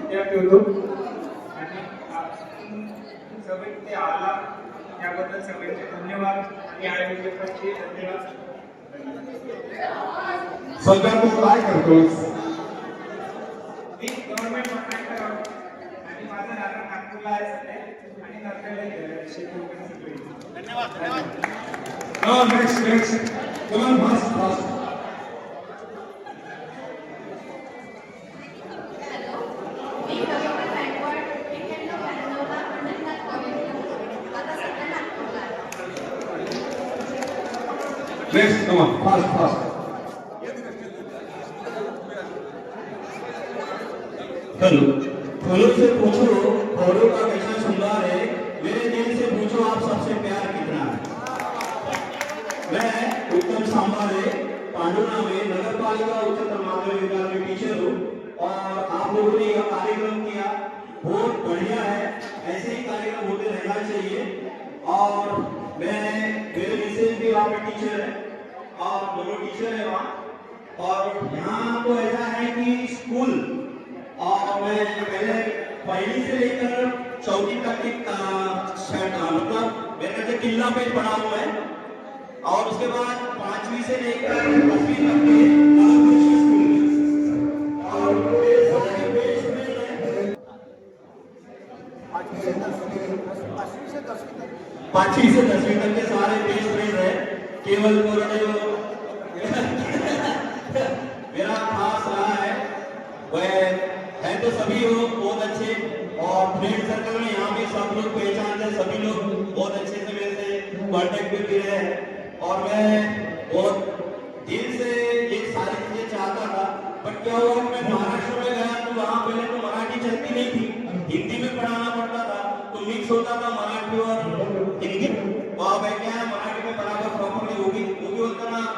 विद्यार्थी होतो आणि आला त्याबद्दल सगळ्यांचे धन्यवाद आणि आयोजकांचे धन्यवाद सध्या तू काय करतोस मी गव्हर्नमेंट कॉन्ट्रॅक्टर आहोत. आणि माझं राहणं नागपूरला आहे सध्या. आणि सगळे. धन्यवाद. हा next next next come on fast fast hello फूलों से पूछो. फूलों का कैसा सुंदर है मेरे दिल से पूछो आप सबसे प्यार कितना है? मैं उत्तम सांबारे पांडुना में नगर पालिका उच्चतर माध्यमिक विद्यालय में टीचर हूँ और आप लोगों ने यह कार्यक्रम किया। बहुत बढ़िया है। ऐसे ही कार्यक्रम होते रहना चाहिए। और मैं पे टीचर है, और दोनों टीचर है वहाँ। और यहाँ तो ऐसा है कि स्कूल और मैं पहले पहली से लेकर चौथी तक की मतलब मेरे से किला पे पढ़ा हुआ है। और उसके बाद पांचवी से लेकर दसवीं तक के में में पांचवी से दसवीं तक के सारे बेस्ट फ्रेंड है। केवल कोरोना जो मेरा खास रहा है, वह है तो सभी लोग बहुत अच्छे, और फ्रेंड सर्कल में यहाँ भी सब लोग पहचानते हैं, सभी लोग बहुत अच्छे से मेरे से कांटेक्ट में भी रहे हैं। और मैं बहुत दिल से ये सारी चीज़ें चाहता था बट क्या हुआ मैं महाराष्ट्र में गया तो वहाँ पहले तो मराठी चलती नहीं थी। हिंदी में पढ़ाना पड़ता था तो मिक्स होता था मराठी और हिंदी वहाँ पे क्या है मराठी में बराबर प्रॉपरली होगी वो भी होता ना कि गया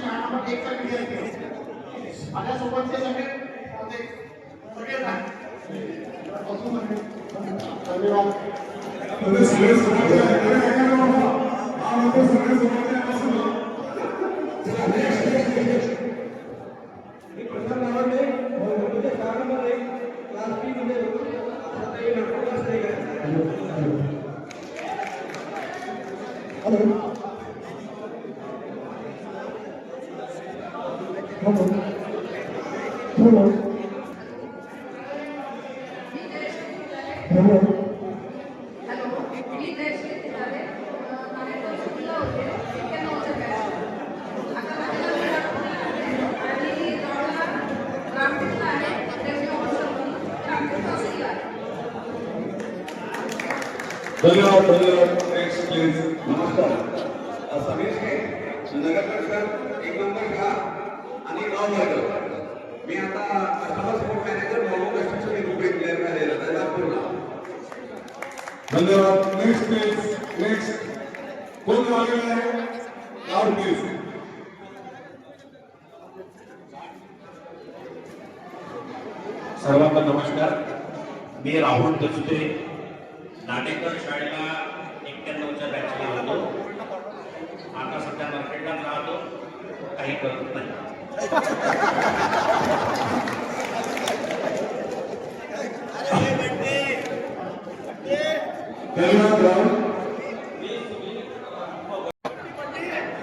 शहाणा एकचा विद्यार्थी माझ्यासोबतचे सगळे होते सगळे धन्यवाद. सगळे सोबत धन्यवाद धन्यवाद. नेक्स्ट प्लीज नमस्कार. समीर हे नगर परिषद एक नंबर घ्या आणि गाव वर्ग मी आता customer support manager customer group एक प्लेअर मॅनेजर आहे नागपूरला धन्यवाद. नेक्स्ट प्लीज नेक्स्ट कोण आलेला आहे? लाऊड प्लीज सर्वांना नमस्कार. मी राहुल दसुते नाटेकर शाळेला एक्क्याण्णवच्या बॅचला होतो. आता सध्या मार्केटलाच राहतो. काही करत नाही.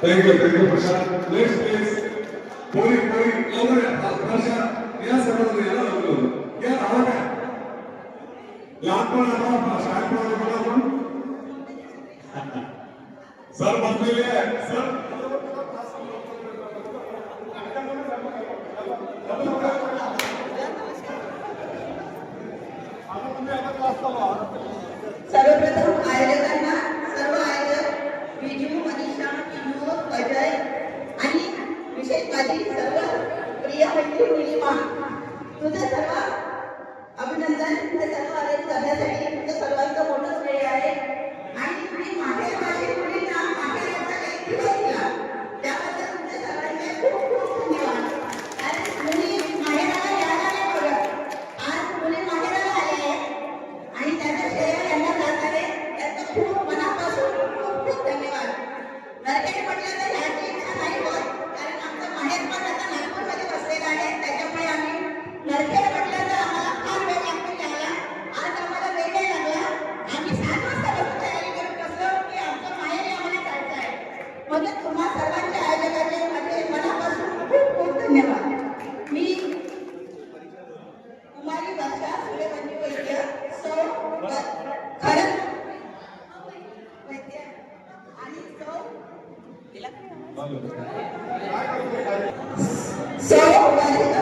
Thank you, thank you, Prashant. Let's please. Puri, Puri, over there. Prashant, yes, I was there. Yeah, all right. ಯಾಕೆ ಸ್ಟಾರ್ಟ್ ಮಾಡಬೇಕು ಸರ್ ಬಂದಿಲ್ಲ ಸರ್ Sabe, Pedro? नरखेड म्हटलं तर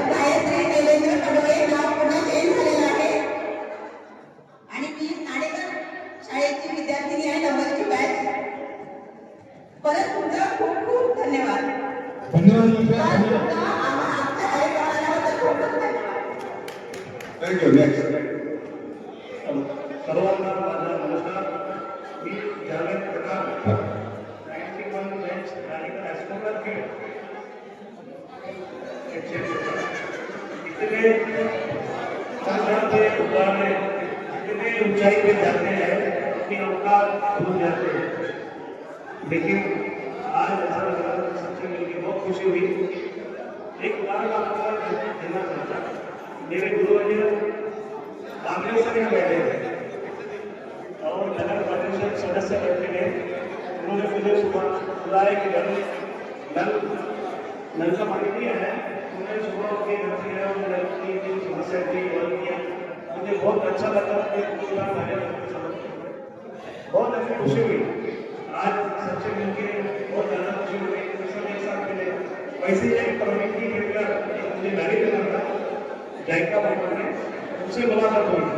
गायत्री देवेंद्र कडवे नाव पुन्हा चेंज झालेलं आहे आणि मी नाडेकर शाळेची विद्यार्थिनी आहे नंबरची बॅच परत तुमचा खूप खूप धन्यवाद धन्यवाद इतने के उतारे इतने ऊंचाई पे जाते हैं कि उनका भूल जाते हैं लेकिन आज सबसे मिलकर बहुत खुशी हुई। एक उदाहरण आपको देना चाहता मेरे बांग्ले से यहाँ बैठे थे और नगर परिषद सदस्य बैठे थे उन्होंने मुझे बुलाया कि नल नल का पानी नहीं है। उन्होंने सुबह उठ के गया और नल की समस्या थी हल किया। मुझे बहुत अच्छा लगा कि पूरा कार्य बहुत अच्छी खुशी हुई। आज सबसे मिलके बहुत ज़्यादा खुशी हुई सब एक साथ मिले वैसे ही एक परमिटी मिलकर मुझे गाड़ी देना था जायका भवन में उनसे मुलाकात हुई।